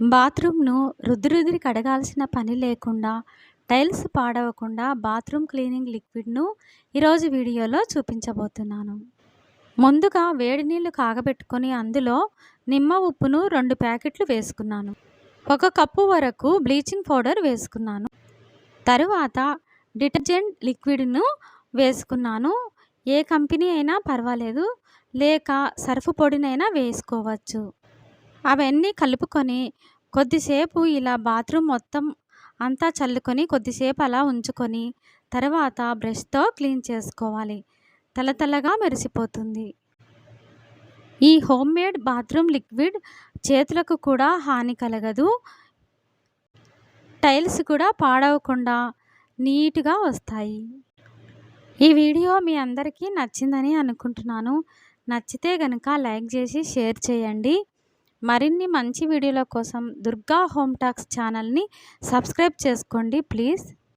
బాత్రూమ్ను రుద్దురుద్ది కడగాల్సిన పని లేకుండా టైల్స్ పాడవకుండా బాత్రూమ్ క్లీనింగ్ లిక్విడ్ను ఈరోజు వీడియోలో చూపించబోతున్నాను. ముందుగా వేడి నీళ్ళు కాగబెట్టుకొని అందులో నిమ్మ ఉప్పును రెండు ప్యాకెట్లు వేసుకున్నాను. ఒక కప్పు వరకు బ్లీచింగ్ పౌడర్ వేసుకున్నాను. తరువాత డిటర్జెంట్ లిక్విడ్ను వేసుకున్నాను. ఏ కంపెనీ అయినా పర్వాలేదు లేక సర్ఫ్ పొడినైనా వేసుకోవచ్చు. అవన్నీ కలుపుకొని కొద్దిసేపు ఇలా బాత్రూమ్ మొత్తం అంతా చల్లుకొని కొద్దిసేపు అలా ఉంచుకొని తర్వాత బ్రష్తో క్లీన్ చేసుకోవాలి. తలతలగా మెరిసిపోతుంది. ఈ హోమ్ మేడ్ బాత్రూమ్ లిక్విడ్ చేతులకు కూడా హాని కలగదు. టైల్స్ కూడా పాడవకుండా నీట్గా వస్తాయి. ఈ వీడియో మీ అందరికీ నచ్చిందని అనుకుంటున్నాను. నచ్చితే కనుక లైక్ చేసి షేర్ చేయండి. మరిన్ని మంచి వీడియోల కోసం దుర్గా హోమ్ టాక్స్ ఛానల్ని సబ్స్క్రైబ్ చేసుకోండి ప్లీజ్.